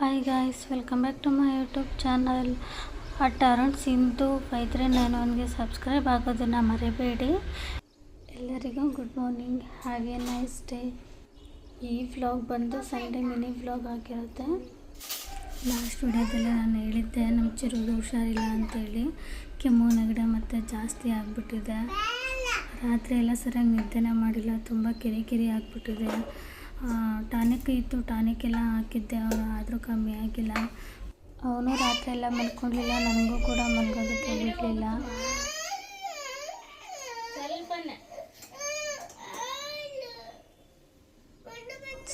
Hi guys welcome back to my YouTube channel at around Sindhu five three nine subscribe ಆಗೋದನ್ನು ಮರಿಬೇಡಿ. ಎಲ್ಲರಿಗೂ good morning ಹಾಗೆ nice day ಈ vlog ಬಂದು Sunday mini vlog ಆಗಿರುತ್ತೆ. Last ವಿಡಿಯೋದಲ್ಲಿ ನಾನು ಹೇಳಿದ್ದೆ ನಮ್ಮ ಚಿರೋದು ಹುಷಾರಿಲ್ಲ ಅಂತೇಳಿ. ಕೆಮ್ಮು, ನೆಗಡಿ ಮತ್ತು ಜಾಸ್ತಿ ಆಗಿಬಿಟ್ಟಿದೆ. ರಾತ್ರಿ ಎಲ್ಲ ಸರಿಯಾಗಿ ನಿದ್ದೆನೇ ಮಾಡಿಲ್ಲ, ತುಂಬ ಕಿರಿಕಿರಿ ಆಗಿಬಿಟ್ಟಿದೆ. ಟಾನಿಕ್ ಇತ್ತು. ಟಾನಿಕ್ ಎಲ್ಲ ಹಾಕಿದ್ದೆ ಅವನು ಆದರೂ ಕಮ್ಮಿ ಆಗಿಲ್ಲ. ಅವನು ರಾತ್ರಿ ಎಲ್ಲ ಮಲ್ಕೊಂಡಿಲ್ಲ. ನನಗೂ ಕೂಡ ಮಲ್ಗೋದಕ್ಕೆ ಬಿಡಲಿಲ್ಲ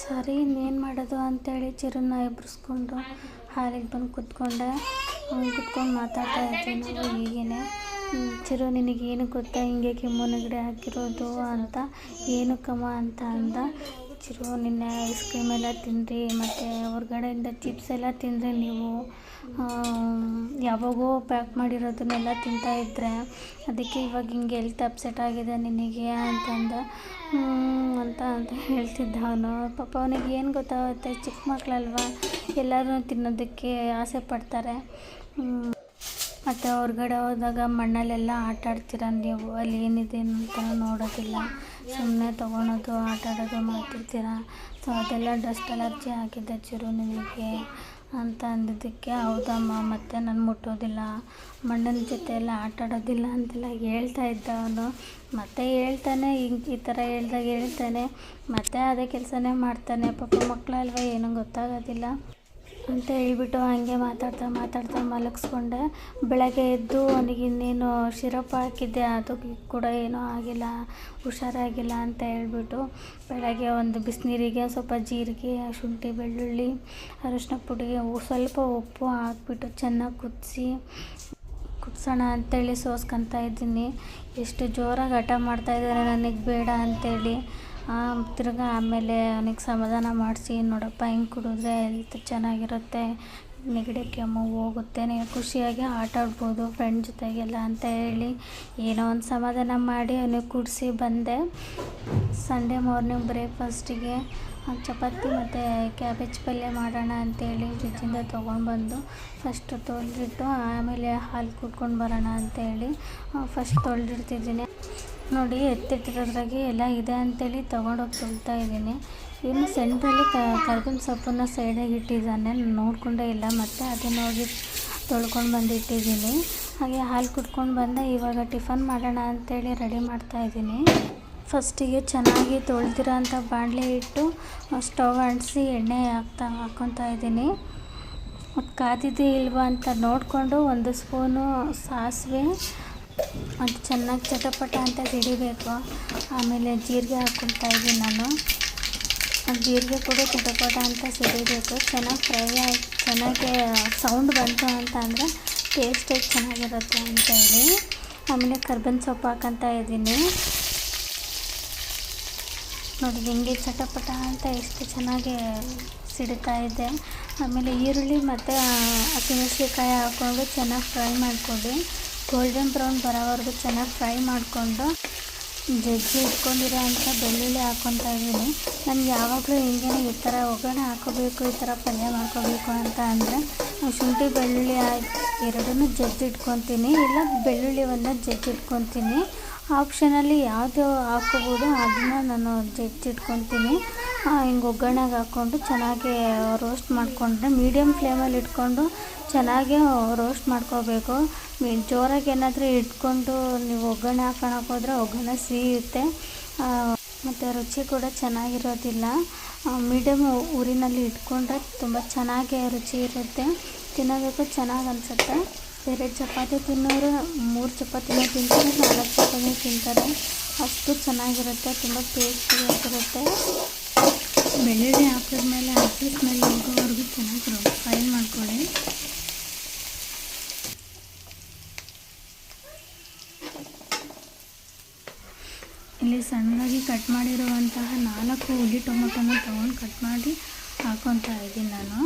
ಸರಿ, ಇನ್ನೇನು ಮಾಡೋದು ಅಂತೇಳಿ ಚಿರನ್ನ ಎಬ್ಬಿಸ್ಕೊಂಡು ಹಾಲಿಗೆ ಬಂದು ಕುತ್ಕೊಂಡೆ. ಅವ್ನು ಕುತ್ಕೊಂಡು ಮಾತಾಡ್ತಾ ಇದ್ವಿ ನಾವು ಹೀಗೇನೆ. ಚಿರು, ನಿನಗೇನು ಗೊತ್ತಾ? ಹಿಂಗೆ ಕೆಮ್ಮು ನೆಗಡಿ ಹಾಕಿರೋದು ಅಂತ? ಏನಕ್ಕಮ್ಮ ಅಂತ ಅಂದ. ಚಿರು ನಿನ್ನೆ ಐಸ್ ಕ್ರೀಮ್ ಎಲ್ಲ ತಿಂದ್ರಿ, ಮತ್ತು ಹೊರ್ಗಡೆಯಿಂದ ಚಿಪ್ಸ್ ಎಲ್ಲ ತಿಂದರೆ ನೀವು. ಯಾವಾಗೋ ಪ್ಯಾಕ್ ಮಾಡಿರೋದನ್ನೆಲ್ಲ ತಿಂತಾ ಇದ್ದರೆ ಅದಕ್ಕೆ ಇವಾಗ ಹಿಂಗೆ ಹೆಲ್ತ್ ಅಪ್ಸೆಟ್ ಆಗಿದೆ ನಿನಗೆ ಅಂತಂದ. ಅಂತ ಅಂತ ಹೇಳ್ತಿದ್ದ ಅವನು. ಪಾಪ ಅವನಿಗೆ ಏನು ಗೊತ್ತಾಗುತ್ತೆ, ಚಿಕ್ಕ ಮಕ್ಕಳಲ್ವಾ ಎಲ್ಲರೂ ತಿನ್ನೋದಕ್ಕೆ ಆಸೆ ಪಡ್ತಾರೆ. ಮತ್ತು ಹೊರ್ಗಡೆ ಹೋದಾಗ ಮಣ್ಣಲ್ಲೆಲ್ಲ ಆಟ ಆಡ್ತೀರ ನೀವು? ಅಲ್ಲಿ ಏನಿದೆ ಅಂತ ನೋಡೋದಿಲ್ಲ. ಸುಮ್ಮನೆ ತೊಗೊಳೋದು, ಆಟ ಆಡೋದು ಮಾಡ್ತಿರ್ತೀರ? ಸೊ ಅದೆಲ್ಲ ಡಸ್ಟ್ ಅಲರ್ಜಿ ಆಗಿದೆ ಚಿರು ನಿನಗೆ ಅಂತ ಅಂದಿದ್ದಕ್ಕೆ, ಹೌದಮ್ಮ, ಮತ್ತೆ ನಾನು ಮುಟ್ಟೋದಿಲ್ಲ. ಮಣ್ಣಿನ ಜೊತೆ ಎಲ್ಲ ಆಟ ಆಡೋದಿಲ್ಲ ಅಂತೆಲ್ಲ ಹೇಳ್ತಾ ಇದ್ದ ಅವನು. ಮತ್ತೆ ಹೇಳ್ತಾನೆ, ಹಿಂಗೆ ಈ ಥರ ಹೇಳ್ದಾಗ ಹೇಳ್ತಾನೆ. ಮತ್ತೆ ಅದೇ ಕೆಲಸನೇ ಮಾಡ್ತಾನೆ. ಪಾಪ ಮಕ್ಕಳಲ್ವ ಏನೂ ಗೊತ್ತಾಗೋದಿಲ್ಲ. ಅಂತ ಹೇಳ್ಬಿಟ್ಟು ಹಾಗೆ ಮಾತಾಡ್ತಾ ಮಾತಾಡ್ತಾ ಮಲಗಿಸ್ಕೊಂಡೆ. ಬೆಳಗ್ಗೆ ಎದ್ದು ಅವನಿಗೆ ಇನ್ನೇನು ಶಿರಪ್ ಹಾಕಿದ್ದೆ, ಅದು ಕೂಡ ಏನೂ ಆಗಿಲ್ಲ, ಹುಷಾರಾಗಿಲ್ಲ ಅಂತ ಹೇಳ್ಬಿಟ್ಟು ಬೆಳಗ್ಗೆ ಒಂದು ಬಿಸಿನೀರಿಗೆ, ಸ್ವಲ್ಪ ಜೀರಿಗೆ, ಶುಂಠಿ, ಬೆಳ್ಳುಳ್ಳಿ, ಅರಶಿನ ಪುಡಿಗೆ ಸ್ವಲ್ಪ ಉಪ್ಪು ಹಾಕ್ಬಿಟ್ಟು ಚೆನ್ನಾಗಿ ಕುದಿಸಿ, ಕುದಿಸೋಣ ಅಂತೇಳಿ ಸೋಸ್ಕೊತಾ ಇದ್ದೀನಿ. ಎಷ್ಟು ಜೋರಾಗಿ ಹಠ ಮಾಡ್ತಾ ಇದ್ದಾರೆ ನನಗೆ ಬೇಡ ಅಂತೇಳಿ. ತಿರ್ಗಾ ಆಮೇಲೆ ಅವ್ನಿಗೆ ಸಮಾಧಾನ ಮಾಡಿಸಿ, ನೋಡಪ್ಪ ಹಿಂಗೆ ಕುಡಿದ್ರೆ ಹೆಲ್ತ್ ಚೆನ್ನಾಗಿರುತ್ತೆ, ನೆಗಡಿ ಕೆಮ್ಮು ಹೋಗುತ್ತೆ ನೀನು ಖುಷಿಯಾಗಿ ಆಟ ಆಡ್ಬೋದು ಫ್ರೆಂಡ್ ಜೊತೆಗೆಲ್ಲ ಅಂತ ಹೇಳಿ ಏನೋ ಒಂದು ಸಮಾಧಾನ ಮಾಡಿ ಅವನಿಗೆ ಕುಡಿಸಿ ಬಂದೆ. ಸಂಡೇ ಮಾರ್ನಿಂಗ್ ಬ್ರೇಕ್ಫಾಸ್ಟಿಗೆ ಚಪಾತಿ ಮತ್ತು ಕ್ಯಾಬೇಜ್ ಪಲ್ಯ ಮಾಡೋಣ ಅಂತೇಳಿ ಫ್ರಿಜ್ಜಿಂದ ತೊಗೊಂಡು ಬಂದು ಫಸ್ಟ್ ತೊಳೆದಿಟ್ಟು ಆಮೇಲೆ ಹಾಲು ಕುಟ್ಕೊಂಡು ಬರೋಣ ಅಂತೇಳಿ ಫಸ್ಟ್ ತೊಳೆದಿಡ್ತಿದ್ದೀನಿ. ನೋಡಿ, ಎತ್ತಿಟ್ಟಿರೋದ್ರಾಗೆ ಎಲ್ಲ ಇದೆ ಅಂತೇಳಿ ತೊಗೊಂಡೋಗಿ ತೊಳ್ತಾ ಇದ್ದೀನಿ. ಇನ್ನು ಸೆಂಟ್ರಲ್ಲಿ ಕರ್ಬೇವಿನ ಸೊಪ್ಪನ್ನು ಸೈಡಾಗಿ ಇಟ್ಟಿದ್ದಾನೆ. ನಾನು ನೋಡಿಕೊಂಡೇ ಇಲ್ಲ, ಮತ್ತು ಅದನ್ನು ಹೋಗಿ ತೊಳ್ಕೊಂಡು ಬಂದು ಇಟ್ಟಿದ್ದೀನಿ ಹಾಗೆ ಹಾಲು ಕುಟ್ಕೊಂಡು ಬಂದೆ. ಇವಾಗ ಟಿಫನ್ ಮಾಡೋಣ ಅಂತೇಳಿ ರೆಡಿ ಮಾಡ್ತಾ ಇದ್ದೀನಿ. ಫಸ್ಟಿಗೆ ಚೆನ್ನಾಗಿ ತೊಳೆದಿರೋ ಅಂಥ ಬಾಣಲೆ ಇಟ್ಟು ಸ್ಟವ್ ಅಂಟಿಸಿ ಎಣ್ಣೆ ಹಾಕ್ತಾ, ಹಾಕ್ಕೊತಾ ಇದ್ದೀನಿ. ಅದು ಕಾದಿದೆ ಇಲ್ವಾ ಅಂತ ನೋಡಿಕೊಂಡು ಒಂದು ಸ್ಪೂನು ಸಾಸಿವೆ ಅದು ಚೆನ್ನಾಗಿ ಚಟಪಟ ಅಂತ ಸಿಡಿಬೇಕು ಆಮೇಲೆ ಜೀರಿಗೆ ಹಾಕ್ಕೊಳ್ತಾ ಇದ್ದೀನಿ ನಾನು. ಜೀರಿಗೆ ಕೂಡ ಚಟಪಟ ಅಂತ ಸಿಡಿಬೇಕು ಚೆನ್ನಾಗಿ ಫ್ರೈ ಆಗಿ, ಚೆನ್ನಾಗಿ ಸೌಂಡ್ ಬಂತು ಅಂತ ಅಂದರೆ ಟೇಸ್ಟಾಗಿ ಚೆನ್ನಾಗಿರುತ್ತೆ ಅಂತ ಹೇಳಿ. ಆಮೇಲೆ ಕರ್ಬೇವಿನ ಸೊಪ್ಪು ಹಾಕಂತ ಇದ್ದೀನಿ. ನೋಡಿ ಹೆಂಗೆ ಚಟಪಟ ಅಂತ ಎಷ್ಟು ಚೆನ್ನಾಗಿ ಸಿಡಿತಾ ಇದೆ. ಆಮೇಲೆ ಈರುಳ್ಳಿ ಮತ್ತು ಹಸಿಮೆಣ್ಸಿನ್ಕಾಯಿ ಹಾಕ್ಕೊಂಡು ಚೆನ್ನಾಗಿ ಫ್ರೈ ಮಾಡಿಕೊಂಡು ಗೋಲ್ಡನ್ ಬ್ರೌನ್ ಬರೋವರೆಗೂ ಚೆನ್ನಾಗಿ ಫ್ರೈ ಮಾಡಿಕೊಂಡು ಜಜ್ಜಿ ಇಟ್ಕೊಂಡಿರೋ ಅಂಥ ಬೆಳ್ಳುಳ್ಳಿ ಹಾಕ್ಕೊತಾ ಇದ್ದೀನಿ. ನಮ್ಗೆ ಯಾವಾಗಲೂ ಹಿಂಗೆ ಈ ಥರ ಒಗ್ಗರಣೆ ಹಾಕೋಬೇಕು, ಈ ಥರ ಪಲ್ಯ ಮಾಡ್ಕೋಬೇಕು ಅಂತ ಅಂದರೆ ಶುಂಠಿ, ಬೆಳ್ಳುಳ್ಳಿ ಎರಡನ್ನೂ ಜಜ್ಜಿ ಇಟ್ಕೊತೀನಿ ಇಲ್ಲ ಬೆಳ್ಳುಳ್ಳಿ ಒಂದು ಜಜ್ಜಿ ಆಪ್ಷನಲ್ಲಿ ಯಾವುದು ಹಾಕೋಬೋದು ಅದನ್ನು ನಾನು ಜಜ್ಜಿಟ್ಕೊತೀನಿ ಹಿಂಗೆ ಒಗ್ಗರಣೆಗೆ ಹಾಕ್ಕೊಂಡು ಚೆನ್ನಾಗಿ ರೋಸ್ಟ್ ಮಾಡಿಕೊಂಡ್ರೆ ಮೀಡಿಯಮ್ ಫ್ಲೇಮಲ್ಲಿ ಇಟ್ಕೊಂಡು ಚೆನ್ನಾಗಿ ರೋಸ್ಟ್ ಮಾಡ್ಕೋಬೇಕು. ಜೋರಾಗಿ ಏನಾದರೂ ಇಟ್ಕೊಂಡು ನೀವು ಒಗ್ಗರಣೆ ಹಾಕೋಣಕ್ಕೆ ಹೋದರೆ ಒಗ್ಗರಣೆ ಸಿಹಿಯುತ್ತೆ ಮತ್ತು ರುಚಿ ಕೂಡ ಚೆನ್ನಾಗಿರೋದಿಲ್ಲ. ಮೀಡಿಯಮ್ ಊರಿನಲ್ಲಿ ಇಟ್ಕೊಂಡ್ರೆ ತುಂಬ ಚೆನ್ನಾಗಿ ರುಚಿ ಇರುತ್ತೆ. ತಿನ್ನೋದಕ್ಕೂ ಚೆನ್ನಾಗಿ ಅನಿಸುತ್ತೆ. ಬೇರೆ ಚಪಾತಿ ತಿನ್ನೋರು ಮೂರು ಚಪಾತಿನೂ ತಿಂತಾರೆ, ನಾಲ್ಕು ಚಪಾತಿ ತಿಂತಾರೆ. ಅಷ್ಟು ಚೆನ್ನಾಗಿರುತ್ತೆ, ತುಂಬ ಟೇಸ್ಟಿಯಾಗಿರುತ್ತೆ. ಬೆಳ್ಳುಳ್ಳಿ ಹಾಕಿದ್ಮೇಲೆ ಹಸಿ ಸ್ಮೆಲ್ ಹೋಗೋವರೆಗೂ ಚೆನ್ನಾಗಿ ಫ್ರೈ ಮಾಡ್ಕೊಳ್ಳಿ. ಇಲ್ಲಿ ಸಣ್ಣದಾಗಿ ಕಟ್ ಮಾಡಿರುವಂತಹ ನಾಲ್ಕು ಹುಳಿ ಟೊಮೊಟೊನ ತೊಗೊಂಡು ಕಟ್ ಮಾಡಿ ಹಾಕೊತಾ ಇದ್ದೀನಿ ನಾನು.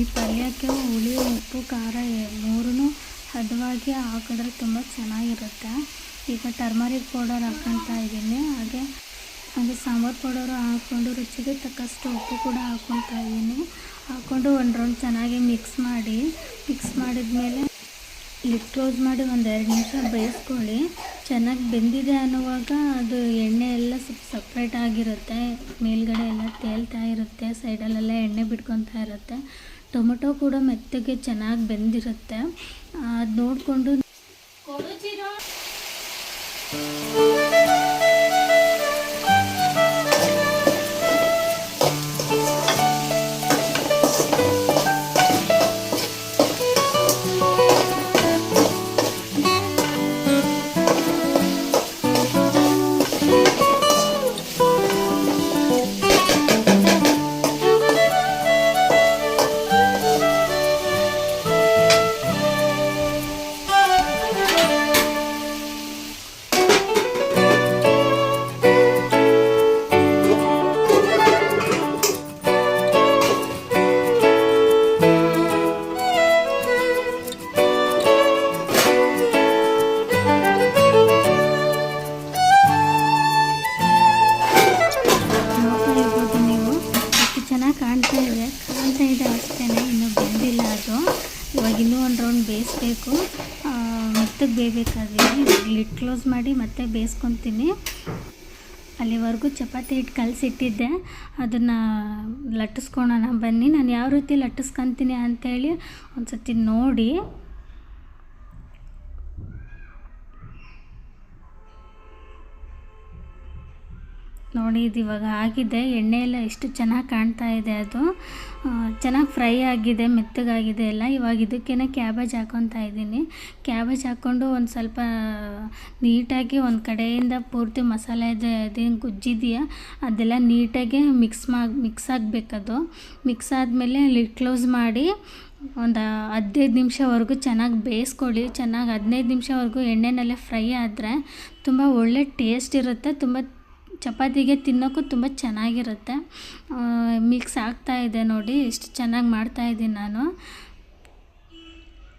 ಈ ಪಲ್ಯಕ್ಕೆ ಹುಳಿ, ಉಪ್ಪು, ಖಾರ ಮೂರೂ ಹದವಾಗಿ ಹಾಕಿದ್ರೆ ತುಂಬ ಚೆನ್ನಾಗಿರುತ್ತೆ. ಈಗ ಟರ್ಮರಿಕ್ ಪೌಡರ್ ಹಾಕ್ಕೊತಾ ಇದ್ದೀನಿ. ಹಾಗೆ ಹಾಗೆ ಸಾಂಬಾರು ಪೌಡರು ಹಾಕ್ಕೊಂಡು ರುಚಿಗೆ ತಕ್ಕಷ್ಟು ಉಪ್ಪು ಕೂಡ ಹಾಕ್ಕೊತಾ ಇದ್ದೀನಿ. ಹಾಕ್ಕೊಂಡು ಒಂದು ರೌಂಡ್ ಚೆನ್ನಾಗಿ ಮಿಕ್ಸ್ ಮಾಡಿ ಮಿಕ್ಸ್ ಮಾಡಿದ್ಮೇಲೆ ಲಿಡ್ ಕ್ಲೋಸ್ ಮಾಡಿ ಒಂದು ಎರಡು ನಿಮಿಷ ಬೇಯಿಸ್ಕೊಳ್ಳಿ ಚೆನ್ನಾಗಿ ಬೆಂದಿದೆ ಅನ್ನುವಾಗ ಅದು ಎಣ್ಣೆ ಎಲ್ಲ ಸ್ವಲ್ಪ ಸಪ್ರೇಟ್ ಆಗಿರುತ್ತೆ. ಮೇಲ್ಗಡೆ ಎಲ್ಲ ತೇಲ್ತಾ ಇರುತ್ತೆ ಸೈಡಲ್ಲೆಲ್ಲ ಎಣ್ಣೆ ಬಿಟ್ಕೊತಾ ಇರುತ್ತೆ. ಟೊಮೊಟೊ ಕೂಡ ಮೆತ್ತಗೆ ಚೆನ್ನಾಗಿ ಬೆಂದಿರುತ್ತೆ. ಅದು ನೋಡಿಕೊಂಡು ರೌಂಡ್ ಬೇಯಿಸ್ಬೇಕು ಮೆತ್ತಗೆ ಬೇಯಬೇಕಾದ್ರೆ ಲಿಟ್ ಕ್ಲೋಸ್ ಮಾಡಿ ಮತ್ತೆ ಬೇಯಿಸ್ಕೊತೀನಿ. ಅಲ್ಲಿವರೆಗೂ ಚಪಾತಿ ಹಿಟ್ಟು ಕಲಸಿಟ್ಟಿದ್ದೆ. ಅದನ್ನು ಲಟ್ಟಿಸ್ಕೊಳೋಣ ಬನ್ನಿ. ನಾನು ಯಾವ ರೀತಿ ಲಟ್ಟಿಸ್ಕೊತೀನಿ ಅಂಥೇಳಿ ಒಂದು ಸತಿ ನೋಡಿ. ನೋಡಿ, ಇದು ಇವಾಗ ಆಗಿದೆ. ಎಣ್ಣೆ ಎಲ್ಲ ಎಷ್ಟು ಚೆನ್ನಾಗಿ ಕಾಣ್ತಾ ಇದೆ ಅದು. ಚೆನ್ನಾಗಿ ಫ್ರೈ ಆಗಿದೆ, ಮೆತ್ತಗಾಗಿದೆ ಎಲ್ಲ. ಇವಾಗ ಇದಕ್ಕೇನೆ ಕ್ಯಾಬೇಜ್ ಹಾಕೊತಾ ಇದ್ದೀನಿ. ಕ್ಯಾಬೇಜ್ ಹಾಕ್ಕೊಂಡು ಒಂದು ಸ್ವಲ್ಪ ನೀಟಾಗಿ ಒಂದು ಕಡೆಯಿಂದ ಪೂರ್ತಿ ಮಸಾಲೆ ಅದೇನು ಗುಜ್ಜಿದೆಯಾ, ಅದೆಲ್ಲ ನೀಟಾಗಿ ಮಿಕ್ಸ್ ಮಾ, ಮಿಕ್ಸ್ ಆಗಬೇಕದು. ಮಿಕ್ಸ್ ಆದಮೇಲೆ ಲಿಡ್ ಕ್ಲೋಸ್ ಮಾಡಿ ಒಂದು ಹದಿನೈದು ನಿಮಿಷವರೆಗೂ ಚೆನ್ನಾಗಿ ಬೇಯಿಸ್ಕೊಳ್ಳಿ. ಚೆನ್ನಾಗಿ ಹದಿನೈದು ನಿಮಿಷವರೆಗೂ ಎಣ್ಣೆನಲ್ಲೇ ಫ್ರೈ ಆದರೆ ತುಂಬ ಒಳ್ಳೆ ಟೇಸ್ಟ್ ಇರುತ್ತೆ. ತುಂಬ ಚಪಾತಿಗೆ ತಿನ್ನೋಕ್ಕೂ ತುಂಬ ಚೆನ್ನಾಗಿರುತ್ತೆ. ಮಿಕ್ಸ್ ಆಗ್ತಾ ಇದೆ ನೋಡಿ ಎಷ್ಟು ಚೆನ್ನಾಗಿ ಮಾಡ್ತಾಯಿದ್ದೀನಿ ನಾನು.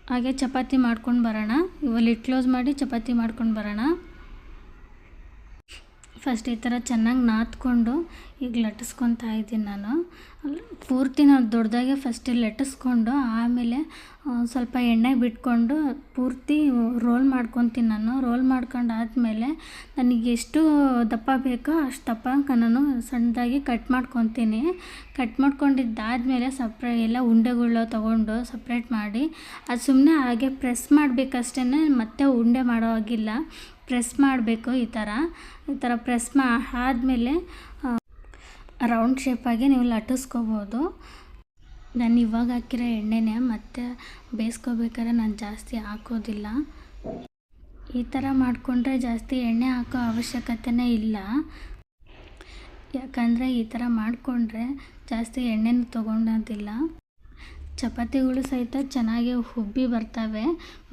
ಹಾಗೆ ಚಪಾತಿ ಮಾಡ್ಕೊಂಡು ಬರೋಣ. ಇವಾಗ ಲಿಡ್ ಕ್ಲೋಸ್ ಮಾಡಿ ಚಪಾತಿ ಮಾಡ್ಕೊಂಡು ಬರೋಣ. ಫಸ್ಟ್ ಈ ಥರ ಚೆನ್ನಾಗಿ ನಾದ್ಕೊಂಡು ಈಗ ಲಟ್ಟಿಸ್ಕೊತಾ ಇದ್ದೀನಿ ನಾನು. ಪೂರ್ತಿ ನಾನು ದೊಡ್ಡದಾಗೆ ಫಸ್ಟ್ ಲಟ್ಟಿಸ್ಕೊಂಡು ಆಮೇಲೆ ಸ್ವಲ್ಪ ಎಣ್ಣೆ ಬಿಟ್ಕೊಂಡು ಪೂರ್ತಿ ರೋಲ್ ಮಾಡ್ಕೊತೀನಿ ನಾನು. ರೋಲ್ ಮಾಡ್ಕೊಂಡು ಆದಮೇಲೆ ನನಗೆ ಎಷ್ಟು ದಪ್ಪ ಬೇಕೋ ಅಷ್ಟು ದಪ್ಪ ನಾನು ಸಣ್ಣದಾಗಿ ಕಟ್ ಮಾಡ್ಕೊತೀನಿ. ಕಟ್ ಮಾಡ್ಕೊಂಡಿದ್ದಾದಮೇಲೆ ಸಪ್ರೇ ಎಲ್ಲ ಉಂಡೆಗಳು ತೊಗೊಂಡು ಸಪ್ರೇಟ್ ಮಾಡಿ, ಅದು ಸುಮ್ಮನೆ ಹಾಗೆ ಪ್ರೆಸ್ ಮಾಡಬೇಕಷ್ಟೇ ಮತ್ತೆ ಉಂಡೆ ಮಾಡೋ ಹಾಗಿಲ್ಲ. ಪ್ರೆಸ್ ಮಾಡಬೇಕು ಈ ಥರ. ಈ ಥರ ಪ್ರೆಸ್ ಮಾ, ಆದಮೇಲೆ ರೌಂಡ್ ಶೇಪಾಗಿ ನೀವು ಲಟ್ಟಿಸ್ಕೋಬೋದು. ನಾನು ಇವಾಗ ಹಾಕಿರೋ ಎಣ್ಣೆನೇ ಮತ್ತೆ ಬೇಯಿಸ್ಕೋಬೇಕಾದ್ರೆ ನಾನು ಜಾಸ್ತಿ ಹಾಕೋದಿಲ್ಲ. ಈ ಥರ ಮಾಡಿಕೊಂಡ್ರೆ ಜಾಸ್ತಿ ಎಣ್ಣೆ ಹಾಕೋ ಅವಶ್ಯಕತೆನೇ ಇಲ್ಲ. ಯಾಕಂದರೆ ಈ ಥರ ಮಾಡಿಕೊಂಡ್ರೆ ಜಾಸ್ತಿ ಎಣ್ಣೆನೂ ತೊಗೊಳೋದಿಲ್ಲ ಚಪಾತಿಗಳು ಸಹಿತ ಚೆನ್ನಾಗಿ ಉಬ್ಬಿ ಬರ್ತವೆ,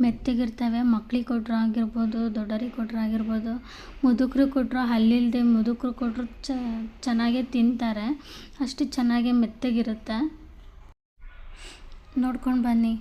ಮೆತ್ತಗಿರ್ತವೆ. ಮಕ್ಳಿಗೆ ಕೊಟ್ಟರು ಆಗಿರ್ಬೋದು ದೊಡ್ಡವ್ರಿಗೆ ಕೊಟ್ಟರು ಆಗಿರ್ಬೋದು. ಮುದುಕರು ಕೊಟ್ಟರು ಹಲ್ಲಿಲ್ಲದೆ ಮುದುಕರು ಕೊಟ್ಟರು ಚೆನ್ನಾಗೇ ತಿಂತಾರೆ. ಅಷ್ಟು ಚೆನ್ನಾಗೆ ಮೆತ್ತಗಿರುತ್ತೆ. ನೋಡ್ಕೊಂಡು ಬನ್ನಿ.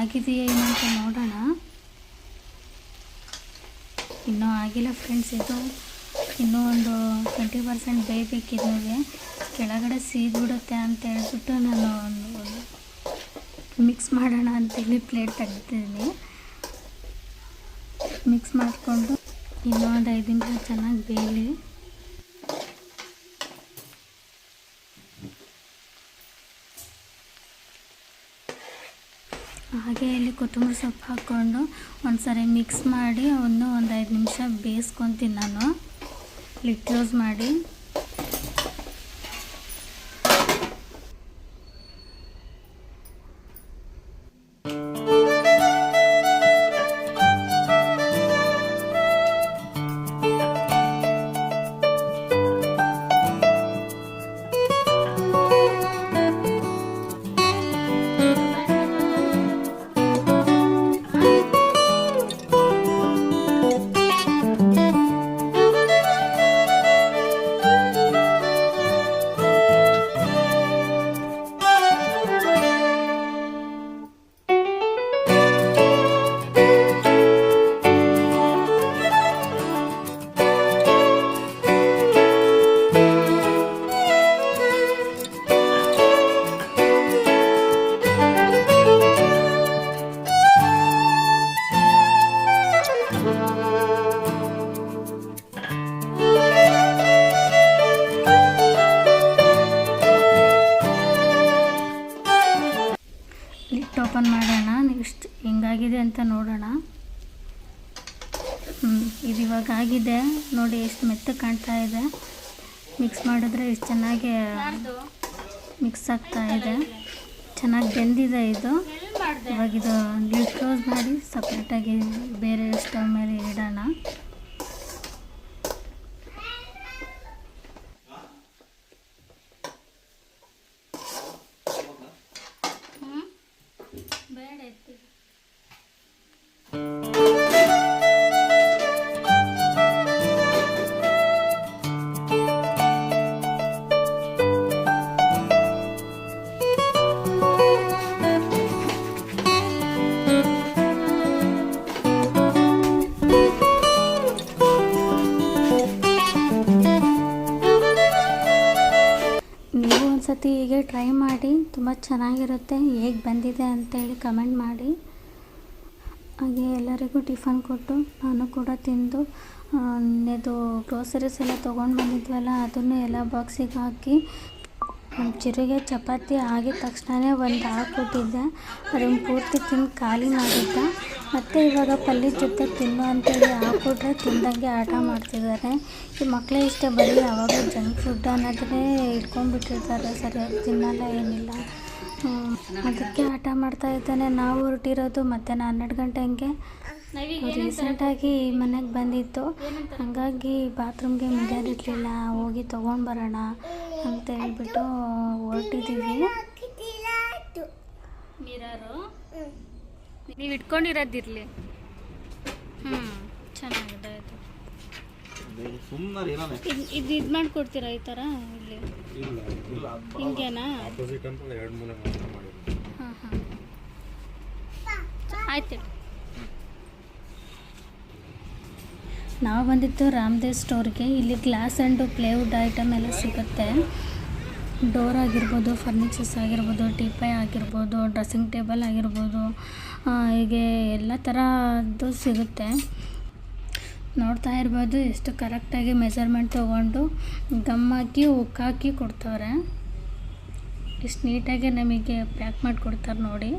ಆಗಿದೆಯಾ ಏನು ಅಂತ ನೋಡೋಣ. ಇನ್ನೂ ಆಗಿಲ್ಲ ಫ್ರೆಂಡ್ಸ್ ಇದು ಇನ್ನೂ ಒಂದು ಟ್ವೆಂಟಿ ಪರ್ಸೆಂಟ್ ಬೇಯಬೇಕಿದ್ನಿಗೆ ಕೆಳಗಡೆ ಸೀದ್ಬಿಡುತ್ತೆ ಅಂತ ಹೇಳ್ಬಿಟ್ಟು ನಾನು ಮಿಕ್ಸ್ ಮಾಡೋಣ ಅಂತೇಳಿ ಪ್ಲೇಟ್ ತೆಗ್ದಿದ್ದೀನಿ. ಮಿಕ್ಸ್ ಮಾಡಿಕೊಂಡು ಇನ್ನೂ ಒಂದು ಐದು ನಿಮಿಷ ಚೆನ್ನಾಗಿ ಬೇಯಲಿ. ಹಾಗೆ ಇಲ್ಲಿ ಕೊತ್ತಂಬರಿ ಸೊಪ್ಪು ಹಾಕ್ಕೊಂಡು ಒಂದ್ಸರಿ ಮಿಕ್ಸ್ ಮಾಡಿ ಅವನ್ನು ಒಂದು ಐದು ನಿಮಿಷ ಬೇಯಿಸ್ಕೊತೀನಿ ನಾನು. ಲಿಡ್ ಕ್ಲೋಸ್ ಮಾಡಿ. ಆಗಿದೆ ನೋಡಿ ಎಷ್ಟು ಮೆತ್ತ ಕಾಣ್ತಾ ಇದೆ. ಮಿಕ್ಸ್ ಮಾಡಿದ್ರೆ ಎಷ್ಟು ಚೆನ್ನಾಗಿ ಮಿಕ್ಸ್ ಆಗ್ತಾ ಇದೆ. ಚೆನ್ನಾಗಿ ಬೆಂದಿದೆ ಇದು. ಇವಾಗ ಇದು ಲಿಡ್ ಕ್ಲೋಸ್ ಮಾಡಿ ಸಪ್ರೇಟಾಗಿ ಬೇರೆ ಸ್ಟವ್ ಮೇಲೆ ಇಡೋಣ. ಒಂದ್ಸತಿ ಹೀಗೆ ಟ್ರೈ ಮಾಡಿ ತುಂಬ ಚೆನ್ನಾಗಿರುತ್ತೆ, ಹೇಗೆ ಬಂದಿದೆ ಅಂತೇಳಿ ಕಮೆಂಟ್ ಮಾಡಿ. ಹಾಗೆ ಎಲ್ಲರಿಗೂ ಟಿಫನ್ ಕೊಟ್ಟು ನಾನು ಕೂಡ ತಿಂದು ಇದು ಗ್ರೋಸರೀಸ್ ಎಲ್ಲ ತೊಗೊಂಡು ಬಂದಿದ್ವಲ್ಲ, ಅದನ್ನು ಎಲ್ಲ ಬಾಕ್ಸಿಗೆ ಹಾಕಿ ಚಿರುಗೆ ಚಪಾತಿ ಆಗಿದ ತಕ್ಷಣವೇ ಒಂದು ಹಾಕ್ಬಿಟ್ಟಿದ್ದೆ. ಅದನ್ನು ಪೂರ್ತಿ ತಿಂದು ಖಾಲಿ ಮಾಡಿದ್ದೆ. ಮತ್ತು ಇವಾಗ ಪಲ್ಯದ ಜೊತೆ ತಿನ್ನು ಅಂತೇಳಿ ಹಾಕ್ಬಿಟ್ರೆ ತಿಂದಂಗೆ ಆಟ ಮಾಡ್ತಿದ್ದಾರೆ. ಈ ಮಕ್ಕಳೇ ಇಷ್ಟ ಬರೀ ಯಾವಾಗ ಜಂಕ್ ಫುಡ್ ಅನ್ನೋದನ್ನೇ ಇಟ್ಕೊಂಡ್ಬಿಟ್ಟಿರ್ತಾರೆ. ಸರಿಯಾಗಿ ತಿನ್ನಲ್ಲ, ಏನಿಲ್ಲ. ಅದಕ್ಕೆ ಆಟ ಮಾಡ್ತಾ ಇದ್ದಾನೆ. ನಾವು ಹೊರಟಿರೋದು ಮಧ್ಯಾಹ್ನ ಹನ್ನೆರಡು ಗಂಟೆ ಹಂಗೆ. ರೀಸೆಂಟಾಗಿ ಮನೆಗೆ ಬಂದಿತ್ತು. ಹಾಗಾಗಿ ಬಾತ್ರೂಮ್ಗೆ ಮಿರರ್ ಇರಲಿಲ್ಲ ಹೋಗಿ ತೊಗೊಂಡು ಬರೋಣ ಅಂತ ಹೇಳ್ಬಿಟ್ಟು ಹೊರಟಿದ್ದೀವಿ ಮಿರರು? ನೀವು ಇಟ್ಕೊಂಡಿರೋದಿರಲಿ. ಹ್ಞೂ ಚೆನ್ನಾಗಿದೆ ಇದು ಸುಮ್ಮನೆ ಏನಾನೆ ಇದು ಇದು ಇದು ಮಾಡಿಕೊಡ್ತೀರಾ ಈ ಥರ ಇಲ್ಲಿ? ಹಿಂಗೇನಾ? ಹಾಂ ಹಾಂ ಆಯ್ತು ನಾವು ಬಂದಿದ್ದು ರಾಮದೇವ್ ಸ್ಟೋರ್ಗೆ. ಇಲ್ಲಿ ಗ್ಲಾಸ್ ಆ್ಯಂಡ್ ಪ್ಲೇವುಡ್ ಐಟಮ್ ಎಲ್ಲ ಸಿಗುತ್ತೆ. ಡೋರ್ ಆಗಿರ್ಬೋದು, ಫರ್ನಿಚರ್ಸ್ ಆಗಿರ್ಬೋದು, ಟೀಪೈ ಆಗಿರ್ಬೋದು, ಡ್ರೆಸ್ಸಿಂಗ್ ಟೇಬಲ್ ಆಗಿರ್ಬೋದು ಹೀಗೆ ಎಲ್ಲ ಥರದ್ದು ಸಿಗುತ್ತೆ. ನೋಡ್ತಾ ಇರ್ಬೋದು ಎಷ್ಟು ಕರೆಕ್ಟಾಗಿ ಮೆಜರ್ಮೆಂಟ್ ತೊಗೊಂಡು ಗಮ್ ಹಾಕಿ ಉಕ್ಕಾಕಿ ಕೊಡ್ತವ್ರೆ. ಇಷ್ಟು ನೀಟಾಗಿ ನಮಗೆ ಪ್ಯಾಕ್ ಮಾಡಿ ಕೊಡ್ತಾರೆ ನೋಡಿ.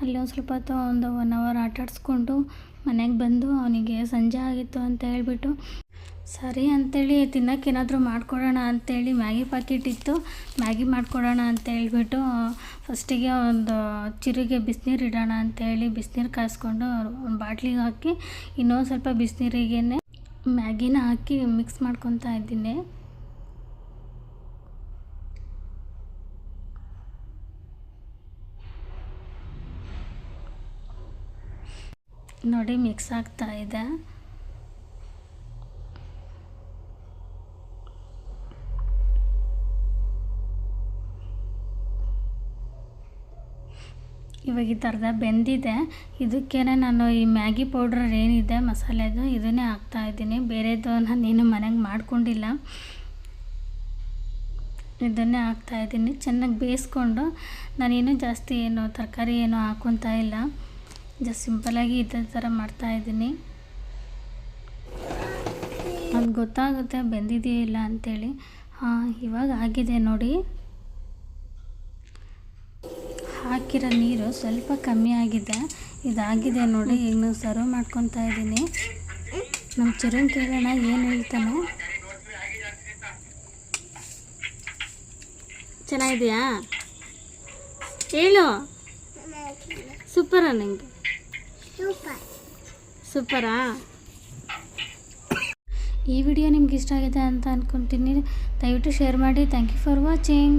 ಅಲ್ಲಿ ಒಂದು ಸ್ವಲ್ಪ ಹೊತ್ತು ಒಂದು ಒನ್ ಅವರ್ ಆಟಾಡಿಸ್ಕೊಂಡು ಮನೆಗೆ ಬಂದು ಅವನಿಗೆ ಸಂಜೆ ಆಗಿತ್ತು ಅಂತ ಹೇಳಿಬಿಟ್ಟು, ಸರಿ ಅಂತೇಳಿ ತಿನ್ನೋಕೆ ಏನಾದರೂ ಮಾಡಿಕೊಡೋಣ ಅಂತೇಳಿ ಮ್ಯಾಗಿ ಪ್ಯಾಕೆಟ್ ಇತ್ತು, ಮ್ಯಾಗಿ ಮಾಡಿಕೊಡೋಣ ಅಂತ ಹೇಳಿಬಿಟ್ಟು ಫಸ್ಟಿಗೆ ಒಂದು ಚಿರಿಗೆ ಬಿಸಿನೀರು ಇಡೋಣ ಅಂತೇಳಿ ಬಿಸಿನೀರು ಕಾಯಿಸ್ಕೊಂಡು ಒಂದು ಬಾಟ್ಲಿಗೆ ಹಾಕಿ ಇನ್ನೊಂದು ಸ್ವಲ್ಪ ಬಿಸಿನೀರಿಗೇ ಮ್ಯಾಗಿನ ಹಾಕಿ ಮಿಕ್ಸ್ ಮಾಡ್ಕೊತಾ ಇದ್ದೀನಿ. ನೋಡಿ ಮಿಕ್ಸ್ ಆಗ್ತಾ ಇದೆ. ಇವಾಗ ಈ ಥರದ ಬೆಂದಿದೆ. ಇದಕ್ಕೇನೆ ನಾನು ಈ ಮ್ಯಾಗಿ ಪೌಡ್ರ್ ಏನಿದೆ, ಮಸಾಲೆದು, ಇದನ್ನೇ ಹಾಕ್ತಾ ಇದ್ದೀನಿ. ಬೇರೆದು ನಾನೇನು ಮನೆಗೆ ಮಾಡ್ಕೊಂಡಿಲ್ಲ. ಇದನ್ನೇ ಹಾಕ್ತಾ ಇದ್ದೀನಿ. ಚೆನ್ನಾಗಿ ಬೇಯಿಸ್ಕೊಂಡು ನಾನೇನು ಜಾಸ್ತಿ ಏನು ತರಕಾರಿ ಏನು ಹಾಕೊತಾ ಇಲ್ಲ. ಜಸ್ಟ್ ಸಿಂಪಲಾಗಿ ಇದೇ ಥರ ಮಾಡ್ತಾಯಿದ್ದೀನಿ ಅದು ಗೊತ್ತಾಗುತ್ತೆ, ಬೆಂದಿದೆಯೇ ಇಲ್ಲ ಅಂಥೇಳಿ ಹಾಂ, ಇವಾಗ ಆಗಿದೆ ನೋಡಿ. ಹಾಕಿರೋ ನೀರು ಸ್ವಲ್ಪ ಕಮ್ಮಿ ಆಗಿದೆ. ಇದಾಗಿದೆ ನೋಡಿ ಈಗ ನಾನು ಸರ್ವ್ ಮಾಡ್ಕೊತಾ ಇದ್ದೀನಿ. ನಮ್ಮ ಚಿರನ್ ಕೇಳೋಣ, ಏನು ಹೇಳ್ತಾನೆ? ಚೆನ್ನಾಗಿದೆಯಾ? ಹೇಳು. ಸೂಪರಾ ನನಗೆ ಸೂಪರಾ. ಈ ವಿಡಿಯೋ ನಿಮ್ಗೆ ಇಷ್ಟ ಆಗಿದೆ ಅಂತ ಅಂದ್ಕೊತೀನಿ ದಯವಿಟ್ಟು ಶೇರ್ ಮಾಡಿ. Thank you for watching